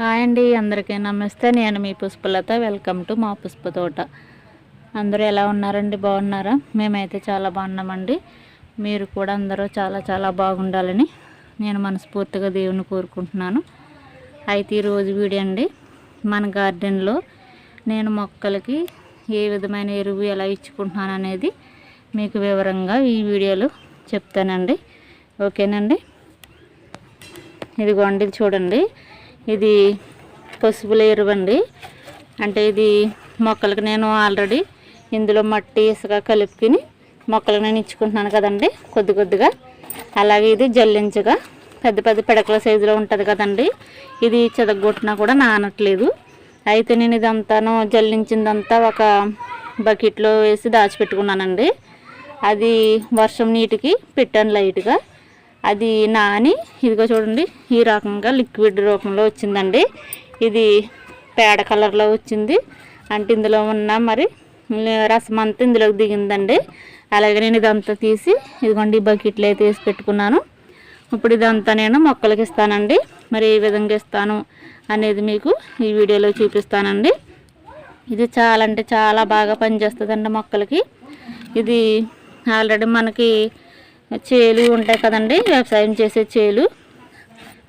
Hi అండి అందరికీ నమస్తే. నేను మీ పుష్పలత. వెల్కమ్ టు మా పుష్ప తోట. అందరూ ఎలా ఉన్నారండి? బాగున్నారా? మేమైతే చాలా బాగున్నామండి. మీరు కూడా అందరూ చాలా చాలా బాగుండాలని నేను మనస్ఫూర్తిగా దేవుని కోరుకుంటున్నాను. అయితే ఈరోజు వీడియో అండి మన గార్డెన్లో నేను మొక్కలకి ఏ విధమైన ఎరువు ఎలా ఇచ్చుకుంటున్నాను అనేది మీకు వివరంగా ఈ వీడియోలో చెప్తానండి. ఓకేనండి? ఇదిగోండి చూడండి. ఇది పసుపుల ఎరువు అండి. అంటే ఇది మొక్కలకు నేను ఆల్రెడీ ఇందులో మట్టి ఇసుక కలుపుకుని మొక్కలకు నేను ఇచ్చుకుంటున్నాను కదండి కొద్ది కొద్దిగా. అలాగే ఇది జల్లించగా పెద్ద పెద్ద పిడకల సైజులో ఉంటుంది కదండి ఇది చెదగొట్టినా కూడా నానట్లేదు. అయితే నేను ఇదంతాను జల్లించిందంతా ఒక బకెట్లో వేసి దాచిపెట్టుకున్నానండి. అది వర్షం నీటికి పెట్టాను లైట్గా. అది నాని ఇదిగో చూడండి ఈ రకంగా లిక్విడ్ రూపంలో వచ్చిందండి. ఇది పేడ కలర్లో వచ్చింది. అంటే ఇందులో ఉన్న మరి రసం అంతా ఇందులోకి దిగిందండి. అలాగే నేను ఇదంతా తీసి ఇదిగోండి ఈ బకెట్లో అయితే వేసి పెట్టుకున్నాను. ఇప్పుడు ఇదంతా నేను మొక్కలకి ఇస్తానండి. మరి ఏ విధంగా ఇస్తాను అనేది మీకు ఈ వీడియోలో చూపిస్తానండి. ఇది చాలా అంటే చాలా బాగా పనిచేస్తుందండి మొక్కలకి. ఇది ఆల్రెడీ మనకి చేలు ఉంటాయి కదండి వ్యవసాయం చేసే చేలు.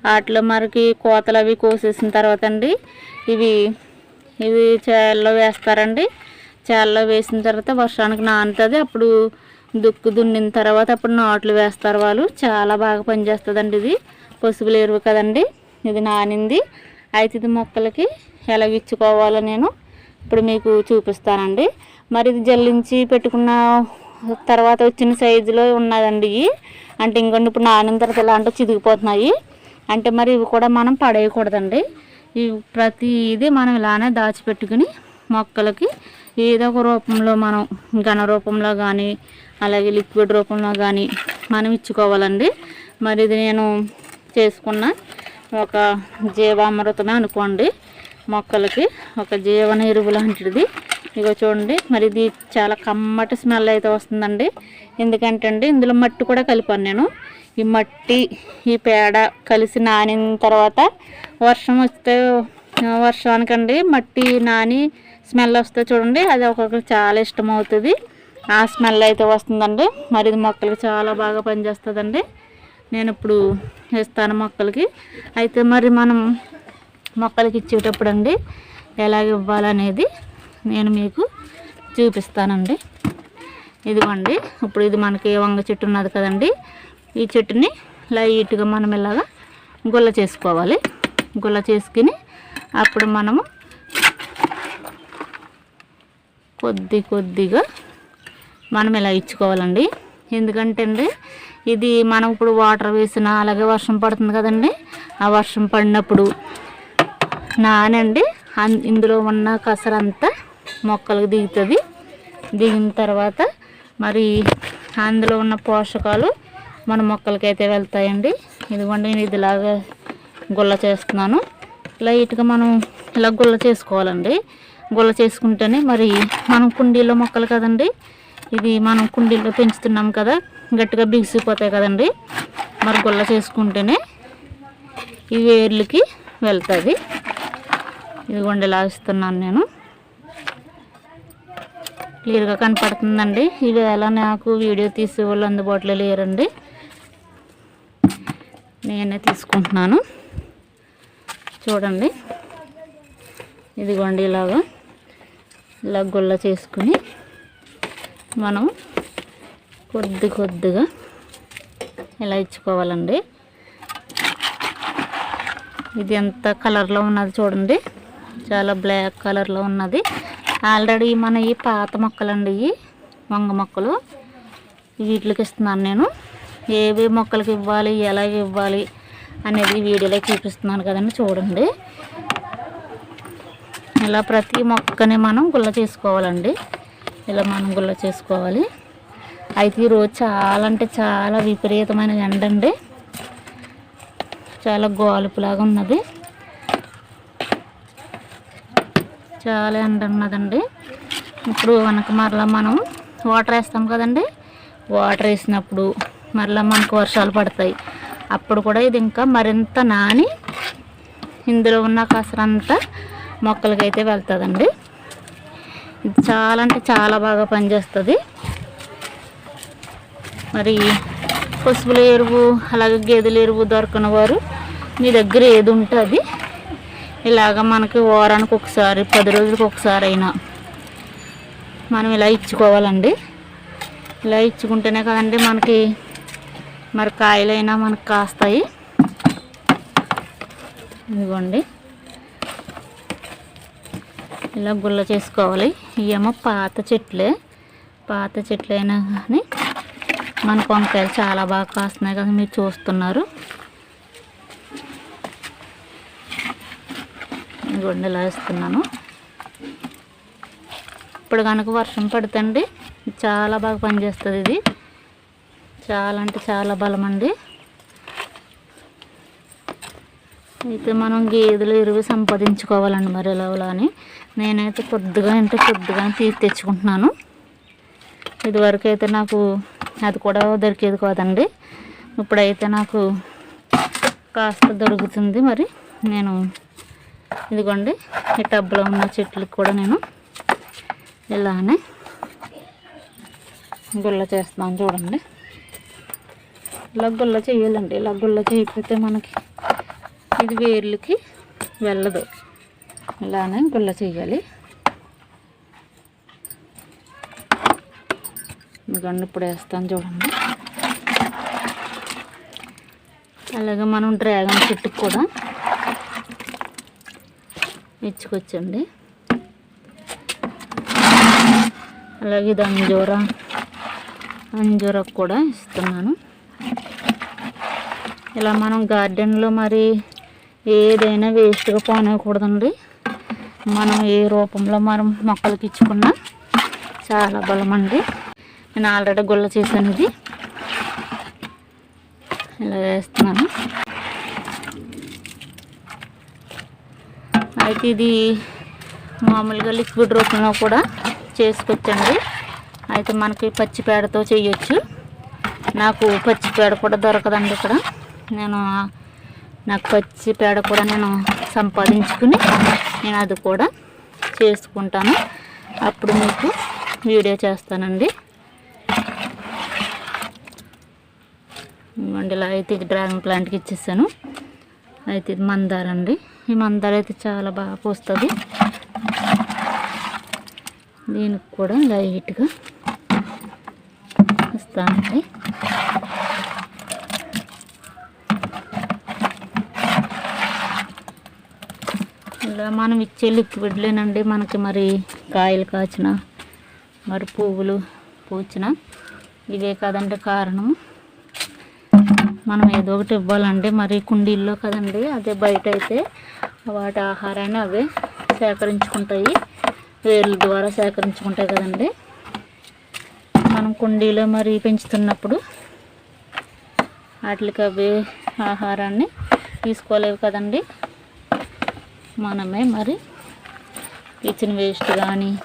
వాటిలో మనకి కోతలు అవి కోసేసిన తర్వాత అండి ఇవి ఇవి చేలలో వేస్తారండి. చేలలో వేసిన తర్వాత వర్షానికి నానుతుంది అప్పుడు దుక్కు దున్నిన తర్వాత అప్పుడు నాట్లు వేస్తారు వాళ్ళు. చాలా బాగా పనిచేస్తుందండి ఇది. పసుపులు ఎరువు కదండి ఇది నానింది. అయితే ఇది మొక్కలకి ఎలా ఇచ్చుకోవాలో నేను ఇప్పుడు మీకు చూపిస్తానండి. మరి ఇది జల్లించి పెట్టుకున్న తర్వాత వచ్చిన సైజులో ఉన్నదండి ఇవి. అంటే ఇంకొండి ఇప్పుడు నానిన తర్వాత ఎలా అంటే చిదిగిపోతున్నాయి అంటే మరి ఇవి కూడా మనం పడేయకూడదండి. ఇవి ప్రతి ఇది మనం ఇలానే దాచిపెట్టుకుని మొక్కలకి ఏదో ఒక రూపంలో మనం ఘన రూపంలో కానీ అలాగే లిక్విడ్ రూపంలో కానీ మనం ఇచ్చుకోవాలండి. మరి ఇది నేను చేసుకున్న ఒక జీవామృతమే అనుకోండి మొక్కలకి. ఒక జీవన ఎరువు లాంటిది. ఇగో చూడండి మరి ఇది చాలా కమ్మటి స్మెల్ అయితే వస్తుందండి. ఎందుకంటే అండి ఇందులో మట్టి కూడా కలిపాను నేను. ఈ మట్టి ఈ పేడ కలిసి నానిన తర్వాత వర్షం వస్తే వర్షానికండి మట్టి నాని స్మెల్ వస్తే చూడండి అది ఒక్కొక్కరికి చాలా ఇష్టం అవుతుంది ఆ స్మెల్ అయితే వస్తుందండి. మరి ఇది మొక్కలకి చాలా బాగా పనిచేస్తుందండి. నేను ఇప్పుడు ఇస్తాను మొక్కలకి. అయితే మరి మనం మొక్కలకి ఇచ్చేటప్పుడు అండి ఎలాగ ఇవ్వాలనేది నేను మీకు చూపిస్తానండి. ఇదిగోండి ఇప్పుడు ఇది మనకి వంగ చెట్టు ఉన్నది కదండి. ఈ చెట్టుని లైట్గా మనం ఇలాగా గుల్ల చేసుకోవాలి. గుల్ల చేసుకుని అప్పుడు మనము కొద్ది కొద్దిగా మనం ఇలా ఇచ్చుకోవాలండి. ఎందుకంటే అండి ఇది మనం ఇప్పుడు వాటర్ వేసిన అలాగే వర్షం పడుతుంది కదండి. ఆ వర్షం పడినప్పుడు నానండి అన్- ఇందులో ఉన్న కసరంతా మొక్కలకు దిగుతుంది. దిగిన తర్వాత మరి అందులో ఉన్న పోషకాలు మన మొక్కలకైతే వెళ్తాయండి. ఇదిగోండి నేను ఇదిలాగా గుల్ల చేస్తున్నాను. లైట్గా మనం ఇలా గుల్ల చేసుకోవాలండి. గుల్ల చేసుకుంటేనే మరి మనం కుండీలో మొక్కలు కదండి. ఇది మనం కుండీలో పెంచుతున్నాం కదా గట్టిగా బిగిసిపోతాయి కదండి. మరి గుల్ల చేసుకుంటేనే ఈ వేర్లకి వెళ్తుంది ఇదిగోండి ఇలా ఇస్తున్నాను నేను. క్లియర్గా కనపడుతుందండి. ఈవేళ నాకు వీడియో తీసే వాళ్ళు అందుబాటులో లేరండి. నేనే తీసుకుంటున్నాను. చూడండి. ఇదిగోండి ఇలాగా ఇలా గుల్ల చేసుకుని మనం కొద్ది కొద్దిగా ఇలా ఇచ్చుకోవాలండి. ఇది ఎంత కలర్లో ఉన్నది చూడండి. చాలా బ్లాక్ కలర్లో ఉన్నది. ఆల్రెడీ మన ఈ పాత మొక్కలండి ఇవి వంగ మొక్కలు. వీటికి ఇస్తున్నాను నేను. ఏవి మొక్కలకి ఇవ్వాలి ఎలా ఇవ్వాలి అనేది వీడియోలో చూపిస్తున్నాను కదండి చూడండి. ఇలా ప్రతి మొక్కని మనం గుల్ల చేసుకోవాలండి. ఇలా మనం గుల్ల చేసుకోవాలి. అయితే ఈరోజు చాలా అంటే చాలా విపరీతమైన ఎండ అండి చాలా గోలుపులాగా ఉన్నది. చాలా ఎండ ఉన్నదండి ఇప్పుడు మనకు మరలా మనం వాటర్ వేస్తాం కదండి. వాటర్ వేసినప్పుడు మరలా మనకు వర్షాలు పడతాయి. అప్పుడు కూడా ఇది ఇంకా మరింత నాని ఇందులో ఉన్న కసరంతా మొక్కలకైతే వెళ్తుందండి. ఇది చాలా అంటే చాలా బాగా పనిచేస్తుంది. మరి పసుపుల ఎరువు అలాగే గేదెల ఎరువు దొరకని వారు మీ దగ్గర ఏది ఉంటే అది ఇలాగ మనకి వారానికి ఒకసారి పది రోజులకు ఒకసారి అయినా మనం ఇలా ఇచ్చుకోవాలండి. ఇలా ఇచ్చుకుంటేనే కదండి మనకి మరి కాయలైనా మనకు కాస్తాయి. ఇదిగోండి. ఇలా గుల్ల చేసుకోవాలి. ఇవేమో పాత చెట్లే. పాత చెట్లైనా కానీ మన వంకాయలు చాలా బాగా కాస్తున్నాయి కదా మీరు చూస్తున్నారు. ఇదిగోండి ఇలా వేస్తున్నాను. ఇప్పుడు కనుక వర్షం పడుతుంది చాలా బాగా పనిచేస్తుంది ఇది. చాలా అంటే చాలా బలం అండి. అయితే మనం గేదెలు ఎరువు సంపాదించుకోవాలండి మరి ఎలా ఎలా అని. నేనైతే కొద్దిగా అంటే కొద్దిగా తీసి తెచ్చుకుంటున్నాను. ఇదివరకు అయితే నాకు అది కూడా దొరికేది కాదండి. ఇప్పుడైతే నాకు కాస్త దొరుకుతుంది మరి. నేను ఇదిగోండి ఈ టబ్లో ఉన్న చెట్లకు కూడా నేను ఇలానే గుల్ల చేస్తున్నాను చూడండి. ఇలా గుల్ల చేయాలండి ఇలా గుల్ల చేయకపోతే మనకి ఇది వేర్లకి వెళ్ళదు. ఇలానే గుల్ల చేయాలి. ఇదిగోండి ఇప్పుడు వేస్తాను చూడండి. అలాగే మనం డ్రాగన్ చెట్టుకు కూడా ఇచ్చుకొచ్చండి. అలాగే ఇది అంజూర అంజూరకు కూడా ఇస్తున్నాను. ఇలా మనం గార్డెన్లో మరి ఏదైనా వేస్ట్గా పోనివ్వకూడదండి మనం ఏ రూపంలో మనం మొక్కలకి ఇచ్చుకున్నా చాలా బలం అండి నేను ఆల్రెడీ గుల్ల చేశాను ఇది. ఇలా వేస్తున్నాను. అయితే ఇది మామూలుగా లిక్విడ్ రూపంలో కూడా చేసుకోవచ్చండి అయితే మనకి పచ్చి పేడతో చేయొచ్చు. నాకు పచ్చి పేడ కూడా దొరకదండి ఇక్కడ. నేను నాకు పచ్చి పేడ కూడా నేను సంపాదించుకుని నేను అది కూడా చేసుకుంటాను. అప్పుడు మీకు వీడియో చేస్తానండి. ఇవ్వండి ఇలా అయితే ఇది డ్రాగన్ ప్లాంట్కి ఇచ్చేసాను. అయితే ఇది మందార అండి ఈ మందాలు అయితే చాలా బాగా పోస్తుంది. దీనికి కూడా లైట్గా ఇస్తానండి. ఇలా మనం ఇచ్చే లిక్విడ్లేనండి మనకి మరి కాయలు కాచిన మరి పువ్వులు పూచిన. ఇవే కాదంటే కారణం. మనం ఏదో ఒకటి ఇవ్వాలండి. మరి కుండీల్లో కదండి అదే బయట అయితే వాటి ఆహారాన్ని అవే సేకరించుకుంటాయి. వేర్ల ద్వారా సేకరించుకుంటాయి కదండి. మనం కుండీలో మరి పెంచుతున్నప్పుడు వాటికి అవే ఆహారాన్ని తీసుకోలేవు కదండి. మనమే మరి ఇచ్చిన వేస్ట్ కానీ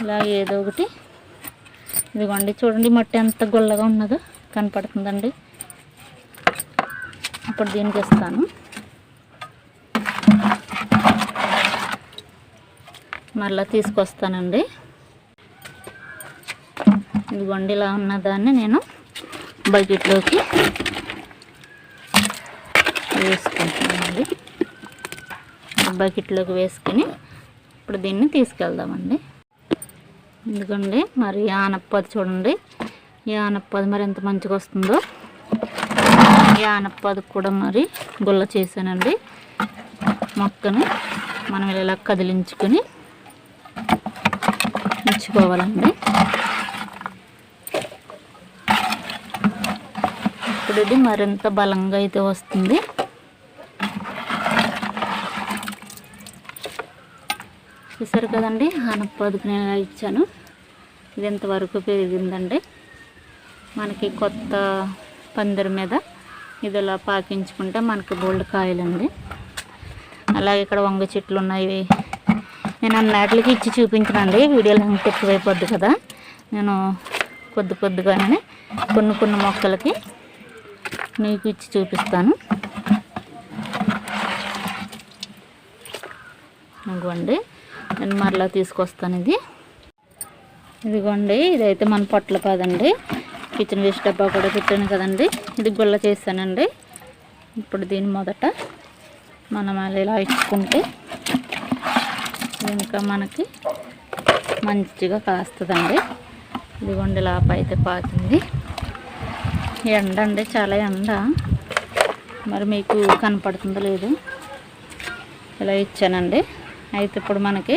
ఇలా ఏదో ఒకటి ఇదిగోండి చూడండి మట్టి ఎంత గుల్లగా ఉన్నదో కనపడుతుందండి. అప్పుడు దీనికి ఇస్తాను. మళ్ళీ తీసుకొస్తానండి. ఇదిగోండి ఇలా ఉన్నదాన్ని నేను బకెట్లోకి వేసుకుంటానండి. బకెట్లోకి వేసుకుని ఇప్పుడు దీన్ని తీసుకెళ్దామండి. ఎందుకండి మరి ఆనప్పది చూడండి. ఈ ఆనప్పది మరి ఎంత మంచిగా వస్తుందో. ఈ ఆనప్పది కూడా మరి గుల్ల చేశానండి. మొక్కని మనం ఇలా కదిలించుకొని ఉంచుకోవాలండి ఇప్పుడు ఇది మరింత బలంగా అయితే వస్తుంది. చూసారు కదండి ఆనపదుకు నేను ఇచ్చాను. ఇది ఇంతవరకు పెరిగిందండి? మనకి కొత్త పందిరి మీద ఇది ఇలా పాకించుకుంటే మనకి బోల్డ్ కాయలండి. అలాగే ఇక్కడ వంగ చెట్లు ఉన్నాయి నేను అన్నిటికి ఇచ్చి చూపించనండి వీడియోలో ఇంకా ఎక్కువైపోద్ది కదా. నేను కొద్ది కొద్దిగానే కొన్ని కొన్ని మొక్కలకి మీకు ఇచ్చి చూపిస్తాను. ఇదిగోండి నేను మరలా తీసుకొస్తాను ఇది. ఇదిగోండి ఇదైతే మన పొట్ల కాదండి. కిచెన్ వేస్ట్ డబ్బా కూడా పెట్టాను కదండి. ఇది గుల్ల చేశానండి. ఇప్పుడు దీని మొదట మనం అలా ఇలా ఇచ్చుకుంటే ఇంకా మనకి మంచిగా కాస్తుందండి. ఇదిగోండి లాప అయితే పాకింది. ఎండ అండి చాలా ఎండ. మరి మీకు కనపడుతుందో లేదు ఇలా ఇచ్చానండి. అయితే ఇప్పుడు మనకి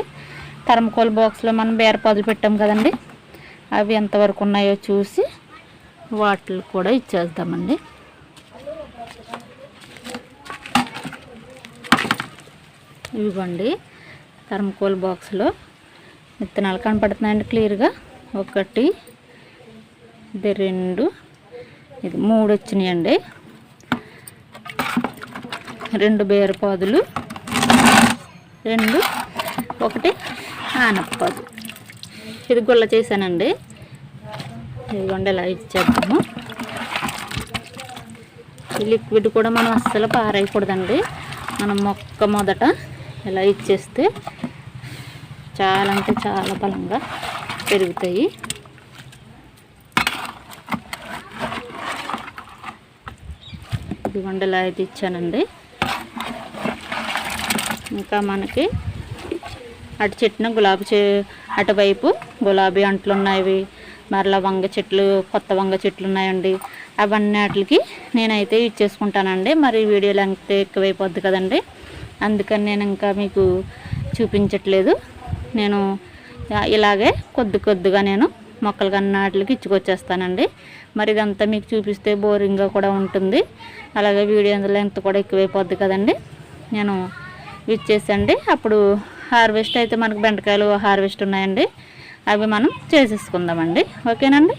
థర్మకోల్ బాక్స్లో మనం బేరపాదులు పెట్టాం కదండి. అవి ఎంతవరకు ఉన్నాయో చూసి వాటికి కూడా ఇచ్చేద్దామండి. ఇవ్వండి థర్మకోల్ బాక్స్లో విత్తనాలు కనపడుతున్నాయండి క్లియర్గా. ఒకటి ఇది రెండు ఇది మూడు వచ్చినాయండి. రెండు బేరపాదులు రెండు ఒకటి ఆనపాదు ఇది గుల్ల చేశానండి. ఇదిగోండి ఇలా ఇచ్చేద్దాము. ఈ లిక్విడ్ కూడా మనం అస్సలు పారేయకూడదండి. మనం మొక్క మొదట ఇలా ఇచ్చేస్తే చాలా అంటే చాలా బలంగా పెరుగుతాయి. ఇది వండలా అయితే ఇచ్చానండి. ఇంకా మనకి అటు చెట్టున గులాబీ చె అటువైపు గులాబీ అంట్లు ఉన్నాయి. మరలా వంగ చెట్లు కొత్త వంగ చెట్లు ఉన్నాయండి. అవన్నీ వాటికి నేనైతే ఇచ్చేసుకుంటానండి మరి వీడియో లెంగ్త్ ఎక్కువైపోద్ది కదండి. అందుకని నేను ఇంకా మీకు చూపించట్లేదు. నేను ఇలాగే కొద్ది కొద్దిగా నేను మొక్కలు కన్నాటికి ఇచ్చుకొచ్చేస్తానండి. మరి ఇదంతా మీకు చూపిస్తే బోరింగ్గా కూడా ఉంటుంది. అలాగే వీడియో లెంత్ కూడా ఎక్కువైపోద్ది కదండి. నేను ఇచ్చేసండి. అప్పుడు హార్వెస్ట్ అయితే మనకు బెండకాయలు హార్వెస్ట్ ఉన్నాయండి. అవి మనం చేసేసుకుందామండి. ఓకేనండి?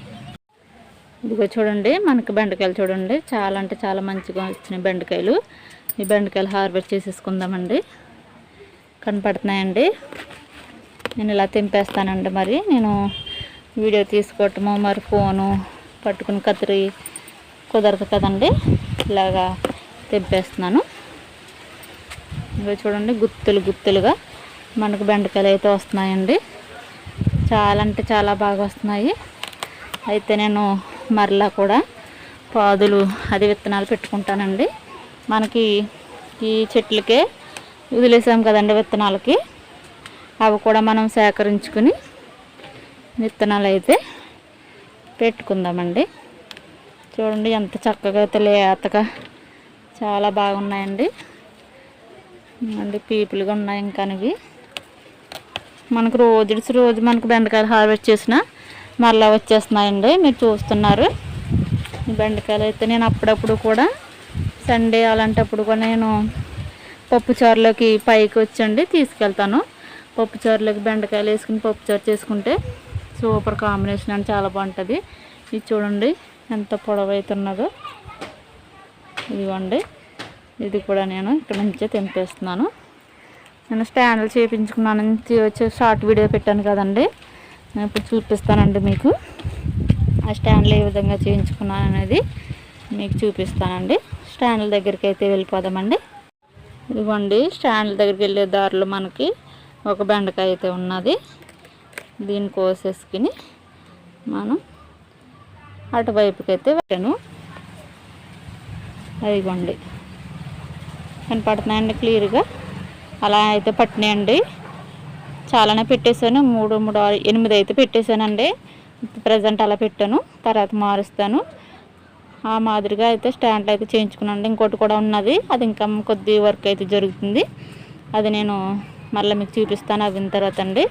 ఇదిగో చూడండి మనకి బెండకాయలు చూడండి. చాలా అంటే చాలా మంచిగా వచ్చినాయి బెండకాయలు. ఈ బెండకాయలు హార్వెస్ట్ చేసేసుకుందామండి. కనపడుతున్నాయండి. నేను ఇలా తెంపేస్తానండి మరి. నేను వీడియో తీసుకోవటము మరి ఫోను పట్టుకుని కత్తిరి కుదరదు కదండి. ఇలాగా తెంపేస్తున్నాను. ఇంకా చూడండి గుత్తులు గుత్తులుగా మనకు బెండకాయలు అయితే వస్తున్నాయండి. చాలా అంటే చాలా బాగా వస్తున్నాయి. అయితే నేను మరలా కూడా పాదులు అది విత్తనాలు పెట్టుకుంటానండి. మనకి ఈ చెట్లకే వదిలేసాం కదండి విత్తనాలకి. అవి కూడా మనం సేకరించుకుని విత్తనాలు అయితే పెట్టుకుందామండి. చూడండి ఎంత చక్కగా అయితే లేతగా చాలా బాగున్నాయండి. అండి పీపులుగా ఉన్నాయి ఇంకా ఇవి మనకు రోజు రోజు మనకు బెండకాయలు హార్వెస్ట్ చేసిన మళ్ళీ వచ్చేస్తున్నాయండి. మీరు చూస్తున్నారు. ఈ బెండకాయలు అయితే నేను అప్పుడప్పుడు కూడా సండే అలాంటప్పుడు కూడా నేను పప్పుచారులోకి పైకి వచ్చండి తీసుకెళ్తాను. పప్పుచారులోకి బెండకాయలు వేసుకుని పప్పుచారు చేసుకుంటే సూపర్ కాంబినేషన్ అని చాలా బాగుంటుంది. ఇది చూడండి ఎంత పొడవైతున్నదో. ఇదిగోండి ఇది కూడా నేను ఇక్కడ నుంచే తెంపేస్తున్నాను. నేను స్టాండ్లు చేయించుకున్నాను వచ్చి షార్ట్ వీడియో పెట్టాను కదండి. నేను ఇప్పుడు చూపిస్తానండి మీకు. ఆ స్టాండ్లు ఏ విధంగా చేయించుకున్నాను అనేది మీకు చూపిస్తానండి. స్టాండ్ల దగ్గరికి అయితే వెళ్ళిపోదామండి. ఇదిగోండి స్టాండ్ల దగ్గరికి వెళ్ళే దారిలో మనకి. ఒక బెండకాయ అయితే ఉన్నది. దీన్ని కోసేసుకుని మనం అటువైపుకైతే అయితే పెట్టాను అదిగోండి. కనపడుతున్నాయండి క్లియర్గా. అలా అయితే పట్టినాయండి. చాలానే పెట్టేశాను. మూడు మూడు ఎనిమిది అయితే పెట్టేశానండి. ప్రజెంట్ అలా పెట్టాను. తర్వాత మారుస్తాను. ఆ మాదిరిగా అయితే స్టాండ్ అయితే చేయించుకున్నాను ఇంకోటి కూడా ఉన్నది. అది ఇంకా కొద్ది వర్క్ అయితే జరుగుతుంది. అది నేను మళ్ళీ మీకు చూపిస్తాను అవిన తర్వాత అండి.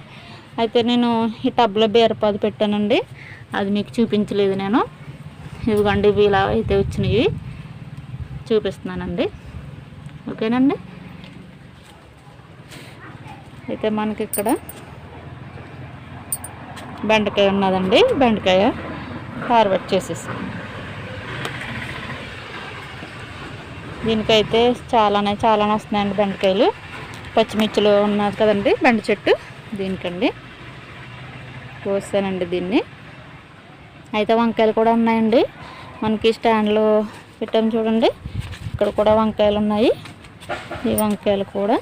అయితే నేను ఈ టబ్లో బీరపాదు పెట్టానండి. అది మీకు చూపించలేదు నేను. ఇవిగండి ఇవి ఇలా అయితే వచ్చినవి చూపిస్తున్నానండి. ఓకేనండి? అయితే మనకి ఇక్కడ బెండకాయ ఉన్నదండి. బెండకాయ హార్వెస్ట్ చేసేసి. దీనికైతే చాలానే చాలానే వస్తున్నాయండి బెండకాయలు. పచ్చిమిర్చిలో ఉన్నది కదండి బెండ చెట్టు దీనికండి. కోసానండి దీన్ని. అయితే వంకాయలు కూడా ఉన్నాయండి. మనకి స్టాండ్లో పెట్టాము చూడండి ఇక్కడ కూడా వంకాయలు ఉన్నాయి. ఈ వంకాయలు కూడా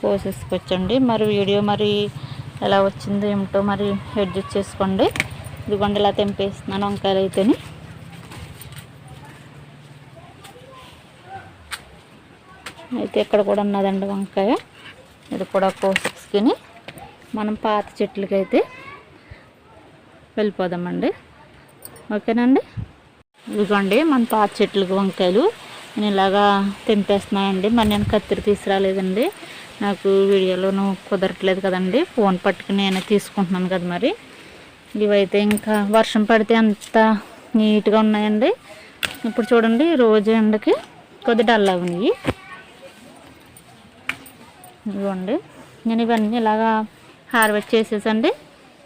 కోసేసుకొచ్చండి. మరి వీడియో మరి ఎలా వచ్చిందో ఏమిటో మరి అడ్జస్ట్ చేసుకోండి. ఇదిగోండి ఇలా తెంపేస్తున్నాను వంకాయలు అయితేని. అయితే ఇక్కడ కూడా ఉన్నదండి వంకాయ. ఇది కూడా కోసుకుని మనం పాత చెట్లకైతే వెళ్ళిపోదామండి. ఓకేనండి? ఇదిగోండి మన పాత చెట్లకు వంకాయలు. నేను ఇలాగా తెంపేస్తున్నానండి మరి నేను కత్తిరి తీసుకురాలేదండి. నాకు వీడియోలోను కుదరట్లేదు కదండి. ఫోన్ పట్టుకుని నేనే తీసుకుంటున్నాను కదా మరి. ఇవైతే ఇంకా వర్షం పడితే అంత నీట్గా ఉన్నాయండి. ఇప్పుడు చూడండి రోజు ఎండకి కొద్ది డల్ ఉన్నాయి. ఇవ్వండి నేను ఇవన్నీ ఇలాగా హార్వెస్ట్ చేసేసండి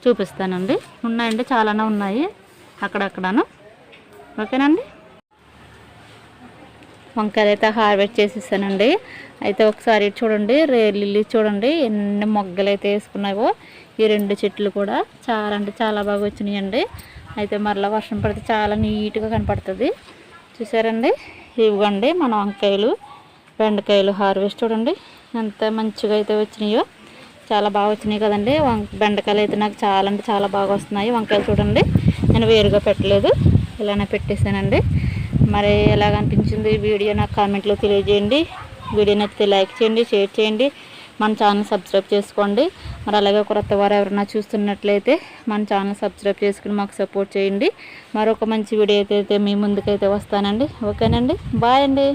చూపిస్తానండి. ఉన్నాయండి చాలానే ఉన్నాయి అక్కడక్కడను. ఓకేనండి? వంకాయలు అయితే హార్వెస్ట్ చేసేసానండి. అయితే ఒకసారి చూడండి రే లిల్లీ చూడండి ఎన్ని మొగ్గలు అయితే వేసుకున్నాయో ఈ రెండు చెట్లు కూడా చాలా అంటే చాలా బాగా వచ్చినాయండి. అయితే మరలా వర్షం పడితే చాలా నీట్గా కనపడుతుంది. చూసారండి? ఇవ్వండి మన వంకాయలు బెండకాయలు హార్వెస్ట్ చూడండి. ఎంత మంచిగా అయితే వచ్చినాయో చాలా బాగా వచ్చినాయి కదండి. వం బెండకాయలు అయితే నాకు చాలా అంటే చాలా బాగా వస్తున్నాయి. వంకాయలు చూడండి నేను వేరుగా పెట్టలేదు. ఇలానే పెట్టేశానండి. మరి ఎలాగ అనిపించింది ఈ వీడియో నాకు కామెంట్లో తెలియజేయండి. వీడియో నచ్చితే లైక్ చేయండి షేర్ చేయండి. మన ఛానల్ సబ్స్క్రైబ్ చేసుకోండి. మరి అలాగే కొత్త వారు ఎవరైనా చూస్తున్నట్లయితే మన ఛానల్ సబ్స్క్రైబ్ చేసుకుని మాకు సపోర్ట్ చేయండి. మరొక మంచి వీడియో అయితే మీ ముందుకైతే వస్తానండి. ఓకేనండి. బాయ్ అండి.